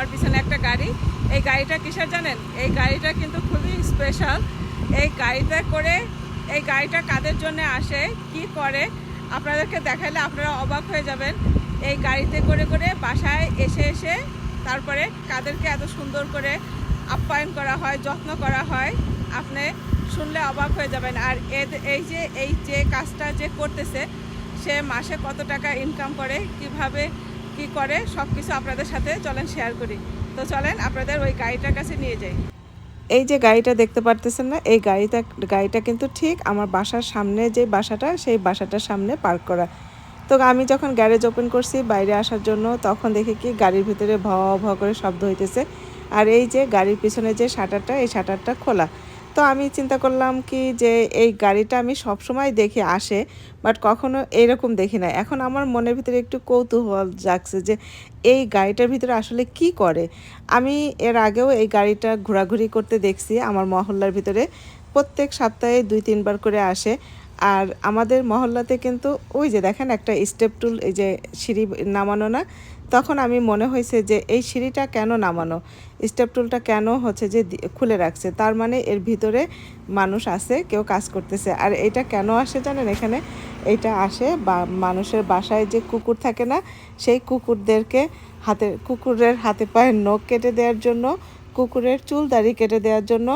আমার পিছনে একটা গাড়ি। এই গাড়িটা কিসের জানেন? এই গাড়িটা কিন্তু খুবই স্পেশাল এই গাড়িতে করে, এই গাড়িটা কাদের জন্য আসে, কি করে, আপনাদেরকে দেখালে আপনারা অবাক হয়ে যাবেন। এই গাড়িতে করে করে বাসায় এসে এসে তারপরে কাদেরকে এত সুন্দর করে আপ্যায়ন করা হয়, যত্ন করা হয়, আপনি শুনলে অবাক হয়ে যাবেন। আর এই যে এই যে কাজটা যে করতেছে, সে মাসে কত টাকা ইনকাম করে, কীভাবে কি করে সব কিছু আপনাদের সাথে চলেন শেয়ার করি। তো চলেন, আপনাদের ওই গাড়িটার কাছে নিয়ে যাই। এই যে গাড়িটা দেখতে পারতেছেন না, এই গাড়িটা গাড়িটা কিন্তু ঠিক আমার বাসার সামনে যে বাসাটা, সেই বাসাটার সামনে পার্ক করা। তো আমি যখন গ্যারেজ ওপেন করছি বাইরে আসার জন্য, তখন দেখি কি গাড়ির ভিতরে ভ ভ করে শব্দ হইতেছে। আর এই যে গাড়ির পিছনে যে শাটারটা, এই শাটারটা খোলা। তো আমি চিন্তা করলাম কি যে এই গাড়িটা আমি সব সময় দেখি আসে বাট কখনো এরকম দেখি না এখন আমার মনের ভিতরে একটু কৌতূহল জাগছে যে এই গাড়িটার ভিতরে আসলে কি করে? আমি এর আগেও এই গাড়িটা ঘোরাঘুরি করতে দেখছি আমার মহল্লার ভিতরে। প্রত্যেক সপ্তাহে দুই, তিনবার করে আসে। আর আমাদের মহল্লাতে কিন্তু ওই যে দেখেন একটা স্টেপ টুল এই যে সিঁড়ি নামানো না, তখন আমি মনে হয়েছে যে এই সিঁড়িটা কেন নামানো? স্টেপ টুলটা কেন হচ্ছে যে খুলে রাখছে? তার মানে এর ভিতরে মানুষ আছে, কেউ কাজ করতেছে। আর এটা কেন আসে জানেন এখানে? এটা আসে বা মানুষের বাসায় যে কুকুর থাকে না, সেই কুকুরদেরকে হাতে, কুকুরের হাতে পায়ে নখ কেটে দেওয়ার জন্য কুকুরের চুল দাড়ি কেটে দেওয়ার জন্য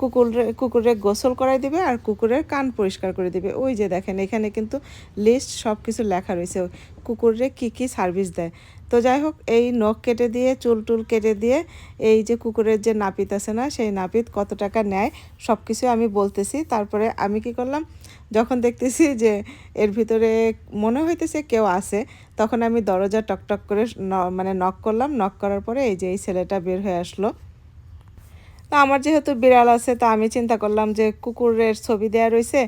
কুকুরে কুকুরের গোসল করাই দিবে আর কুকুরের কান পরিষ্কার করে দিবে। ওই যে দেখেন, এখানে কিন্তু লিস্ট সব কিছু লেখা রয়েছে। কুকুরে কি কি সার্ভিস দেয়। তো যাই হোক, এই নখ কেটে দিয়ে, চুল টুল কেটে দিয়ে, এই যে কুকুরের যে নাপিত আছে না, সেই নাপিত কত টাকা নেয় সব কিছু আমি বলতেছি। তারপরে আমি কি করলাম, যখন দেখতেছি যে এর ভিতরে মনে হইতেছে কেউ আছে, তখন আমি দরজা টকটক করে মানে নক করলাম। নক করার পরে এই যে এই ছেলেটা বের হয়ে আসলো। তো আমার যেহেতু বিড়াল আছে, তো আমি চিন্তা করলাম যে কুকুরের ছবি দেওয়া রয়েছে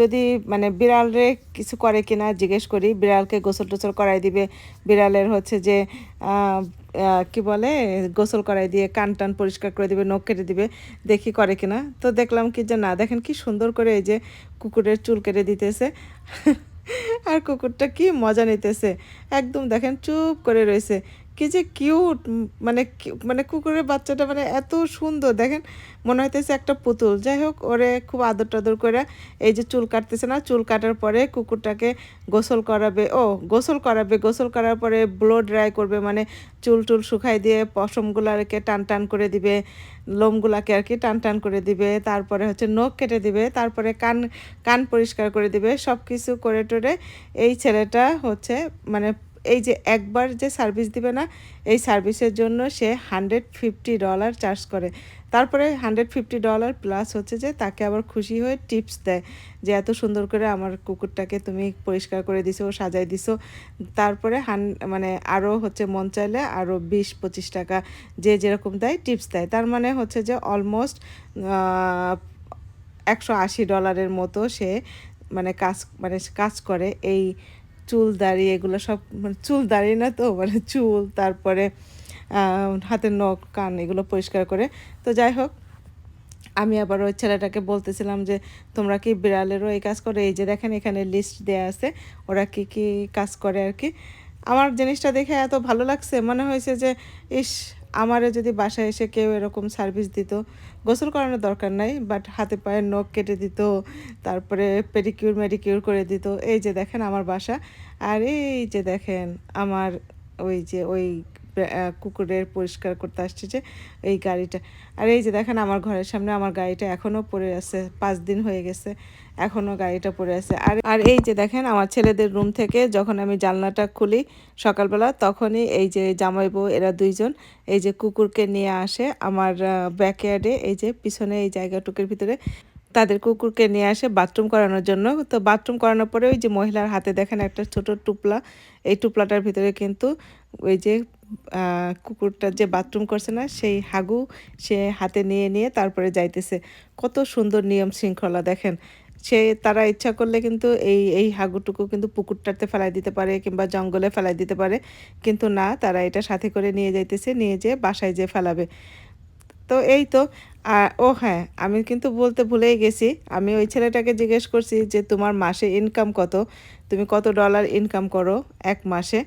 যদি মানে বিড়ালরে কিছু করে কিনা জিজ্ঞেস করি, বিড়ালকে গোসল টোসল করাই দিবে। বিড়ালের হচ্ছে যে কি বলে, গোসল করাই দিয়ে কান টান পরিষ্কার করে দিবে, নখ কেটে দিবে, দেখি করে কিনা। তো দেখলাম কি যে না, দেখেন কি সুন্দর করে এই যে কুকুরের চুল কেটে দিতেছে। আর কুকুরটা কি মজা নিতেছে। একদম দেখেন চুপ করে রয়েছে। কি যে কিউট মানে মানে কুকুরের বাচ্চাটা মানে এত সুন্দর। দেখেন, মনে হইতেছে একটা পুতুল। যাই হোক, ওরে খুব আদর টাদর করে এই যে চুল কাটতেছে না, চুল কাটার পরে কুকুরটাকে গোসল করাবে, ও, গোসল করাবে। গোসল করার পরে ব্লো ড্রাই করবে মানে চুল টুল শুকাই দিয়ে পশমগুলাকে টান টান করে দিবে, লোমগুলাকে আর কি টান টান করে দিবে, তারপরে হচ্ছে নখ কেটে দিবে, তারপরে কান কান পরিষ্কার করে দিবে। সব কিছু করে টোরে এই ছেলেটা হচ্ছে মানে এই যে একবার যে সার্ভিস দিবে না, এই সার্ভিসের জন্য সে হান্ড্রেড ফিফটি ডলার চার্জ করে। তারপরে হান্ড্রেড ফিফটি ডলার প্লাস হচ্ছে যে তাকে আবার খুশি হয়ে টিপস দেয় যে এত সুন্দর করে আমার কুকুরটাকে তুমি পরিষ্কার করে দিছো, সাজাই দিছো। তারপরে হান মানে আরও হচ্ছে মন চাইলে আরও বিশ পঁচিশ টাকা যে যেরকম দেয় টিপস দেয়। তার মানে হচ্ছে যে অলমোস্ট একশো আশি ডলারের মতো সে মানে কাজ মানে কাজ করে এই চুল দাড়ি এগুলো সব মানে চুল দাড়ি না তো মানে চুল, তারপরে হাতের নখ, কান এগুলো পরিষ্কার করে। তো যাই হোক, আমি আবার ওই ছেলেটাকে বলতেছিলাম যে, তোমরা কি বিড়ালেরও এই কাজ করে? এই যে দেখেন এখানে লিস্ট দেয়া আছে, ওরা কি কি কাজ করে আর কি? আমার জিনিসটা দেখে এত ভালো লাগছে, মনে হয়েছে যে, ইস আমারে যদি বাসায় এসে কেউ এরকম সার্ভিস দিত, গোসল করানোর দরকার নাই বাট হাতে পায়ে নখ কেটে দিত, তারপরে পেডিকিউর মেডিকিউর করে দিত। এই যে দেখেন আমার বাসা, আর এই যে দেখেন আমার ওই যে ওই কুকুরের পরিষ্কার করতে আসছে যে এই গাড়িটা। আর এই যে দেখেন আমার ঘরের সামনে আমার গাড়িটা এখনও পড়ে আছে, পাঁচ দিন হয়ে গেছে, এখনও গাড়িটা পড়ে আছে। আর আর এই যে দেখেন আমার ছেলেদের রুম থেকে যখন আমি জানলাটা খুলি সকালবেলা, তখনই এই যে জামাই বউ, এরা দুইজন এই যে কুকুরকে নিয়ে আসে আমার ব্যাকয়ার্ডে এই যে পিছনে এই জায়গাটুকুর ভিতরে তাদের কুকুরকে নিয়ে আসে বাথরুম করানোর জন্য। তো বাথরুম করানোর পরে ওই যে মহিলার হাতে দেখেন একটা ছোট টুপলা, এই টুপলাটার ভিতরে কিন্তু ওই যে কুকুরটা যে বাথরুম করছে না, সেই হাগু সে হাতে নিয়ে নিয়ে তারপরে যাইতেছে। কত সুন্দর নিয়ম শৃঙ্খলা, দেখেন। সে, তারা ইচ্ছা করলে কিন্তু এই এই হাগুটুকু কিন্তু পুকুরটাতে ফেলাই দিতে পারে কিংবা জঙ্গলে ফেলাই দিতে পারে। কিন্তু না, তারা এটা সাথে করে নিয়ে যাইতেছে, নিয়ে যেয়ে বাসায় যেয়ে ফেলাবে। তো এই তো, আর, ও হ্যাঁ আমি কিন্তু বলতে ভুলেই গেছি। আমি ওই ছেলেটাকে জিজ্ঞেস করছি যে, তোমার মাসে ইনকাম কত? তুমি কত ডলার ইনকাম করো এক মাসে?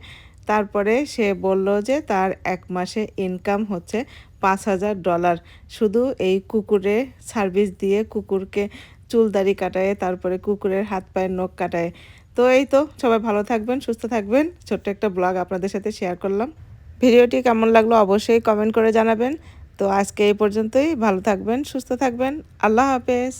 তারপরে সে বলল যে তার এক মাসে ইনকাম হচ্ছে পাঁচ হাজার ডলার শুধু এই কুকুরে সার্ভিস দিয়ে কুকুরকে চুল দাড়ি কাটায়, তারপরে কুকুরের হাত পায়ের নখ কাটায়। তো এই তো, সবাই ভালো থাকবেন, সুস্থ থাকবেন। ছোট্ট একটা ব্লগ আপনাদের সাথে শেয়ার করলাম। ভিডিওটি কেমন লাগল অবশ্যই কমেন্ট করে জানাবেন। তো আজকে এই পর্যন্তই, ভালো থাকবেন, সুস্থ থাকবেন। আল্লাহ হাফেজ।